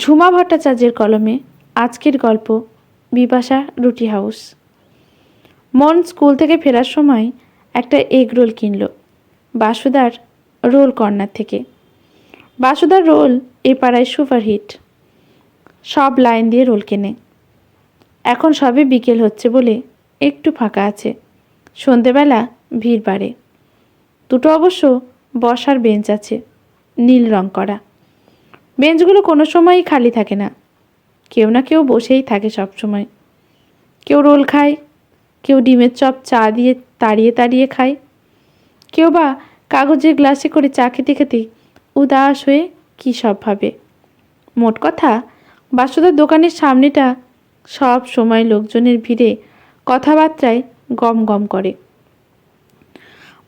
ঝুমা ভট্টাচার্যের কলমে আজকের গল্প বিপাশা রুটি হাউস। মন স্কুল থেকে ফেরার সময় একটা এগ রোল কিনল, বাসুদার রোল কর্নার থেকে। বাসুদার রোল এ পাড়ায় সুপারহিট। সব লাইন দিয়ে রোল কেনে। এখন সবে বিকেল হচ্ছে বলে একটু ফাঁকা আছে। সন্ধেবেলা ভিড় বাড়ে। দুটো অবশ্য বসার বেঞ্চ আছে, নীল রং করা। বেঞ্চগুলো কোনো সময়ই খালি থাকে না। কেউ না কেউ বসেই থাকে সব সময় কেউ রোল খায়, কেউ ডিমের চপ চা দিয়ে তাড়িয়ে তাড়িয়ে খায়। কেউ বা কাগজের গ্লাসে করে চা খেতে খেতে উদাস হয়ে কী সব ভাবে। মোট কথা, বাসুদার দোকানের সামনেটা সব সময় লোকজনের ভিড়ে কথাবার্তায় গম গম করে।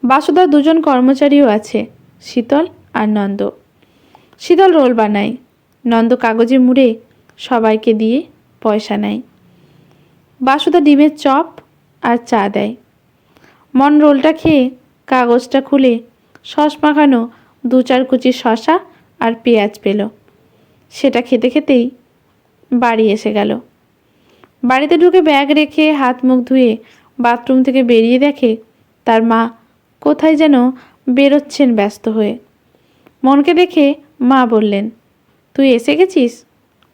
বাসুদার দুজন কর্মচারীও আছে, শীতল আর নন্দ। শীতল রোল বানায়। নন্দ কাগজে মুড়ে সবাইকে দিয়ে পয়সা নেয়। বাসুদা ডিমের চপ আর চা দেয়। মন রোলটা খেয়ে কাগজটা খুলে সস মাখানো দু চার কুচি শশা আর পেঁয়াজ পেল। সেটা খেতে খেতেই বাড়ি এসে গেল। বাড়িতে ঢুকে ব্যাগ রেখে হাত মুখ ধুয়ে বাথরুম থেকে বেরিয়ে দেখে তার মা কোথায় যেন বেরোচ্ছেন ব্যস্ত হয়ে। মনকে দেখে মা বললেন, তুই এসে গেছিস?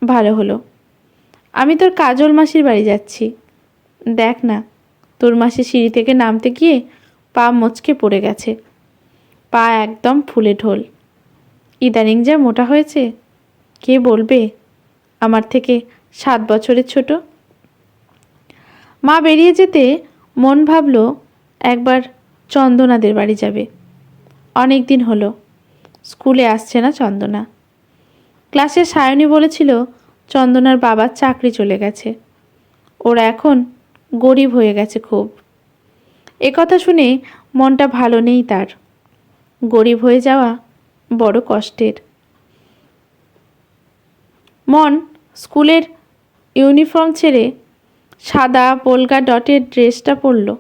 ভালো হলো। আমি তোর কাজল মাসির বাড়ি যাচ্ছি। দেখ না, তোর মাসি সিঁড়ি থেকে নামতে গিয়ে পা মচকে পড়ে গেছে। পা একদম ফুলে ঢোল। ইদানিং যা মোটা হয়েছে, কে বলবে? আমার থেকে সাত বছরের ছোট। মা বেরিয়ে যেতে মন ভাবল, একবার চন্দনাদের বাড়ি যাবে। অনেক দিন হলো। স্কুলে আসছে না চন্দনা। ক্লাসে সায়নী বলেছিল, চন্দনার বাবার চাকরি চলে গেছে। ওরা এখন গরিব হয়ে গেছে খুব। কথা শুনে মনটা ভালো নেই তার। গরিব হয়ে যাওয়া বড় কষ্টের। মন স্কুলের ইউনিফর্ম ছেড়ে সাদা পোলকা ডটের ড্রেসটা পরল।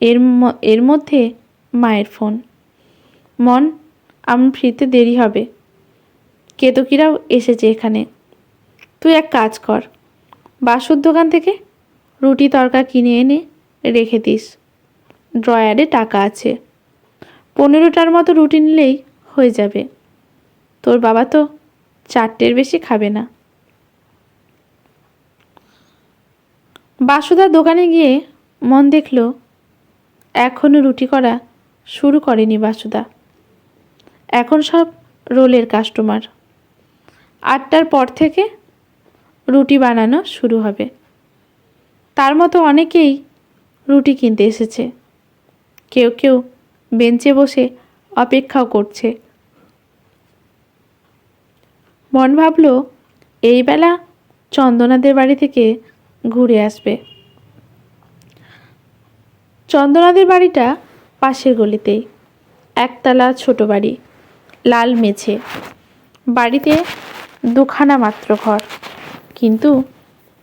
এর এর মধ্যে মায়ের ফোন। মন আমি ফ্রিতে দেরি হবে। কেতকিরাও এসেছে এখানে। তুই এক কাজ কর। বাসুর দোকান থেকে রুটি তরকা কিনে এনে রেখে দিস। ড্রয়ারে টাকা আছে। পনেরোটার মতো রুটি নিলেই হয়ে যাবে। তোর বাবা তো চারটের বেশি খাবে না। বাসুদার দোকানে গিয়ে মন দেখল এখনও রুটি করা শুরু করেনি বাসুদা। এখন সব রোলের কাস্টমার আটটার পর থেকে রুটি বানানো শুরু হবে। তার মতো অনেকেই রুটি কিনতে এসেছে। কেউ কেউ বেঞ্চে বসে অপেক্ষাও করছে। মন ভাবল, এই বেলা চন্দনাদের বাড়ি থেকে ঘুরে আসবে। চন্দনাদের বাড়িটা পাশের গলিতেই। একতলা ছোট বাড়ি। লাল মেঝে। বাড়িতে দুখানা মাত্র ঘর, কিন্তু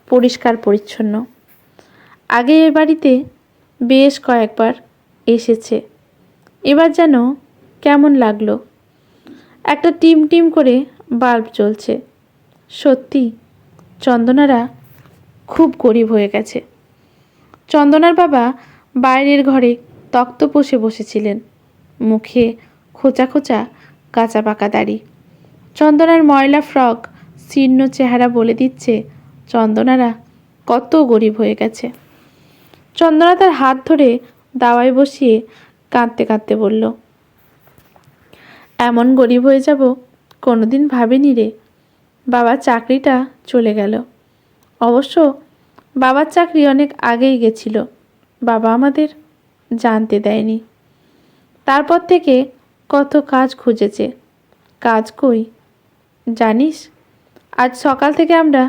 পরিষ্কার পরিচ্ছন্ন। আগে এ বাড়িতে বেশ কয়েকবার এসেছে। এবার যেন কেমন লাগল। একটা টিম টিম করে বাল্ব জ্বলছে। সত্যি, চন্দনারা খুব গরিব হয়ে গেছে। চন্দনার বাবা বাইরের ঘরে তক্ত পোষে বসেছিলেন। মুখে খোঁচা খোঁচা কাঁচা পাকা দাড়ি। চন্দনার ময়লা ফ্রক, শীর্ণ চেহারা বলে দিচ্ছে চন্দনারা, কত গরিব হয়ে গেছে। চন্দনা তার হাত ধরে দাওয়ায় বসিয়ে কাঁদতে কাঁদতে বলল, এমন গরিব হয়ে যাব, কোনোদিন ভাবিনি রে। বাবার চাকরিটা চলে গেল। অবশ্য বাবার চাকরি অনেক আগেই গেছিল, বাবা আমাদের জানতে দেয়নি। তারপর থেকে কত কাজ খুঁজেছে। কাজ কই? জানিস, আজ সকাল থেকে আমরা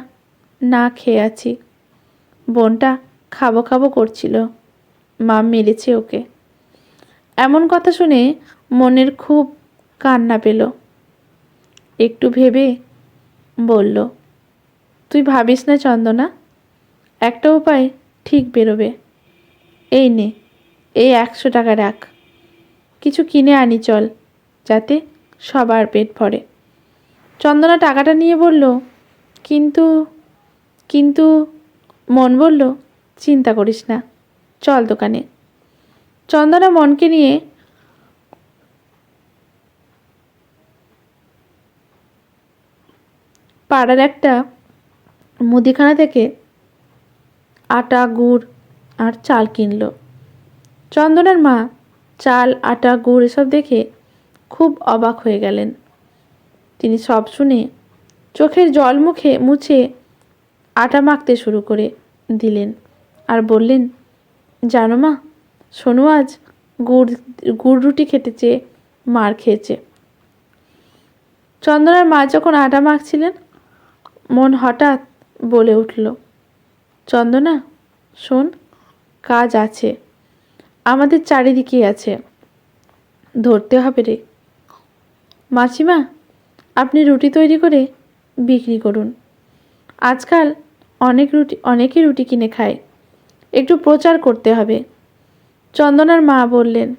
না খেয়ে আছি। বোনটা খাব খাব করছিল। মা মেরেছে ওকে। এমন কথা শুনে মনের খুব কান্না পেল। একটু ভেবে বলল, তুই ভাবিস না চন্দনা? একটা উপায় ঠিক বেরোবে। এই নে, এই একশো টাকা রাখ। কিছু কিনে আনি চল, যাতে সবার পেট ভরে। চন্দনা টাকাটা নিয়ে বলল, কিন্তু কিন্তু, মন বলল, চিন্তা করিস না, চল দোকানে। চন্দনা মনকে নিয়ে পাড়ার একটা মুদিখানা থেকে আটা, গুড় আর চাল কিনলো। চন্দনার মা চাল, আটা, গুড় এসব দেখে খুব অবাক হয়ে গেলেন। তিনি সব শুনে চোখের জল মুখে মুছে আটা মাখতে শুরু করে দিলেন আর বললেন, জানো মা, সোনু আজ গুড় গুড় রুটি খেতে চেয়ে মার খেয়েছে। চন্দনার মা যখন আটা মাখছিলেন, মন হঠাৎ বলে উঠল, চন্দনা, শোন, কাজ আছে। আমাদের চারিদিকে আছে। ধরতে হবে রে। মাসিমা, আপনি রুটি তৈরি করে বিক্রি করুন। আজকাল অনেক রুটি, অনেকে রুটি কিনে খায়। একটু প্রচার করতে হবে। চন্দনার মা বললেন,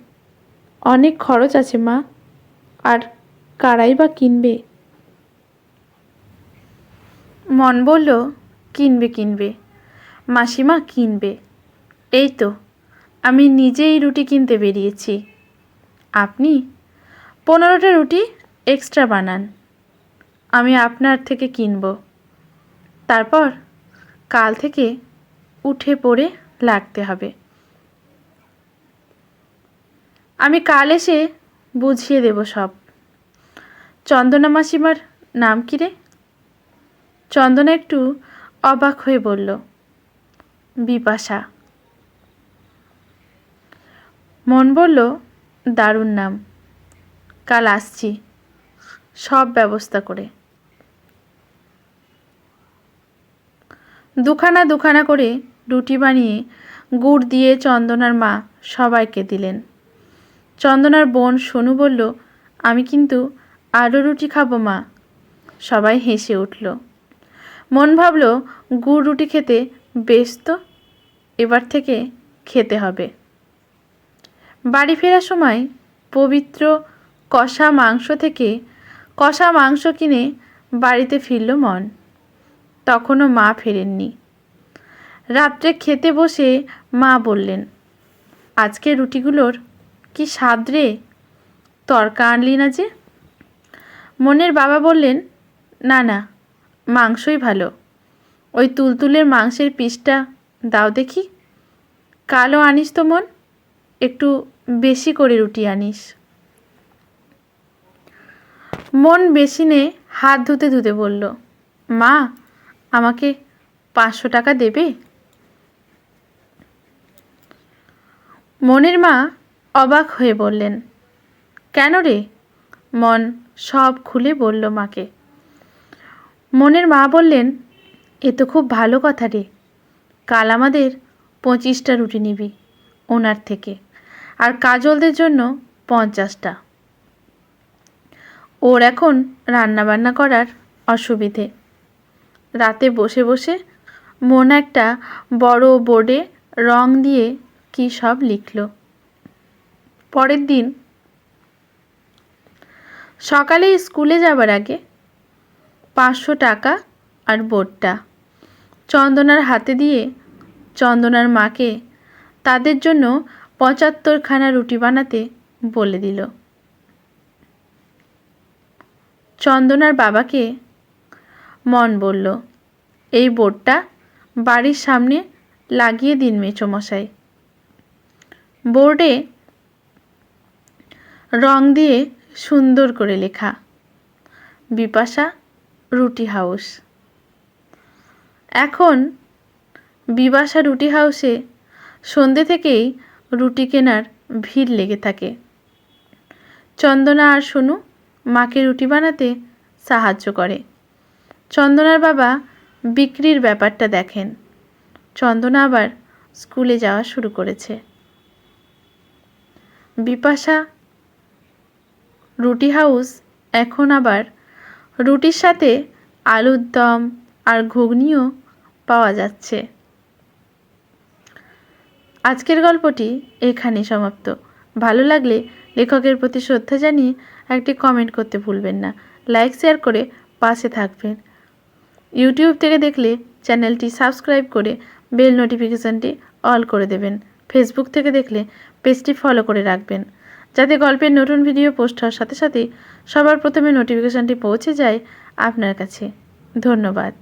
অনেক খরচ আছে মা। আর কারাই বা কিনবে? মন বলল, কিনবে কিনবে। মাসিমা কিনবে। এই তো। আমি নিজেই রুটি কিনতে বেরিয়েছি। আপনি? পনেরোটা রুটি এক্সট্রা বানান। আমি আপনার থেকে কিনব। তারপর কাল থেকে উঠে পড়ে লাগতে হবে। আমি কাল এসে বুঝিয়ে দেব সব। চন্দনা মাসিমার নাম কি রে? চন্দনা একটু অবাক হয়ে বলল, বিপাশা। মন বলল, দারুণ নাম। কাল আসছি। সব ব্যবস্থা করে। দুখানা দুখানা করে রুটি বানিয়ে গুড় দিয়ে চন্দনার মা সবাইকে দিলেন। চন্দনার বোন সোনু বলল, আমি কিন্তু আরও রুটি খাব মা। সবাই হেসে উঠল। মন ভাবল, গুড় রুটি খেতে বেশ তো, এবার থেকে খেতে হবে। বাড়ি ফেরার সময় পবিত্র কষা মাংস থেকে কষা মাংস কিনে বাড়িতে ফিরল মন। তখনও মা ফেরেননি। রাত্রে খেতে বসে মা বললেন, আজকে রুটিগুলোর কি স্বাদ রে? তরকা আনলি না যে? মনের বাবা বললেন, না না, মাংসই ভালো। ওই তুলতুলের মাংসের পিসটা দাও দেখি। কালও আনিস তো মন? একটু বেশি করে রুটি আনিস। মন বেসিনে হাত ধুতে ধুতে বলল, মা, আমাকে পাঁচশো টাকা দেবে? মনের মা অবাক হয়ে বললেন, কেন রে? মন সব খুলে বলল মাকে। মনের মা বললেন, এ তো খুব ভালো কথা রে, কাল আমাদের পঁচিশটা রুটি নিবি ওনার থেকে। আর কাজলদের জন্য পঞ্চাশটা। ওর এখন রান্নাবান্না করার অসুবিধে। রাতে বসে বসে মন একটা বড় বোর্ডে রং দিয়ে কী সব লিখল। পরের দিন সকালে স্কুলে যাবার আগে পাঁচশো টাকা আর বোর্ডটা চন্দনার হাতে দিয়ে চন্দনার মাকে তাদের জন্য পঁচাত্তরখানা রুটি বানাতে বলে দিল। চন্দনার বাবাকে মন বলল, এই বোর্ডটা বাড়ির সামনে লাগিয়ে দিন মেচোমশাই। বোর্ডে রং দিয়ে সুন্দর করে লেখা, বিপাশা রুটি হাউস। এখন বিপাশা রুটি হাউসে সন্ধে থেকেই রুটি কেনার ভিড় লেগে থাকে। চন্দনা আর সোনু মাকে রুটি বানাতে সাহায্য করে। চন্দনার বাবা বিক্রির ব্যাপারটা দেখেন। চন্দনা আবার স্কুলে যাওয়া শুরু করেছে। বিপাশা রুটি হাউস এখন আবার রুটির সাথে আলুর দম আর ঘুগনিও পাওয়া যাচ্ছে। আজকের গল্পটি এখানে সমাপ্ত। ভালো লাগলে লেখকের প্রতি শ্রদ্ধা জানিয়ে একটি কমেন্ট করতে ভুলবেন না। লাইক শেয়ার করে পাশে থাকবেন। ইউটিউব থেকে দেখলে চ্যানেলটি সাবস্ক্রাইব করে বেল নোটিফিকেশানটি অল করে দেবেন। ফেসবুক থেকে দেখলে পেজটি ফলো করে রাখবেন। যাতে গল্পের নতুন ভিডিও পোস্ট হওয়ার সাথে সাথেই সবার প্রথমে নোটিফিকেশানটি পৌঁছে যায় আপনার কাছে। ধন্যবাদ।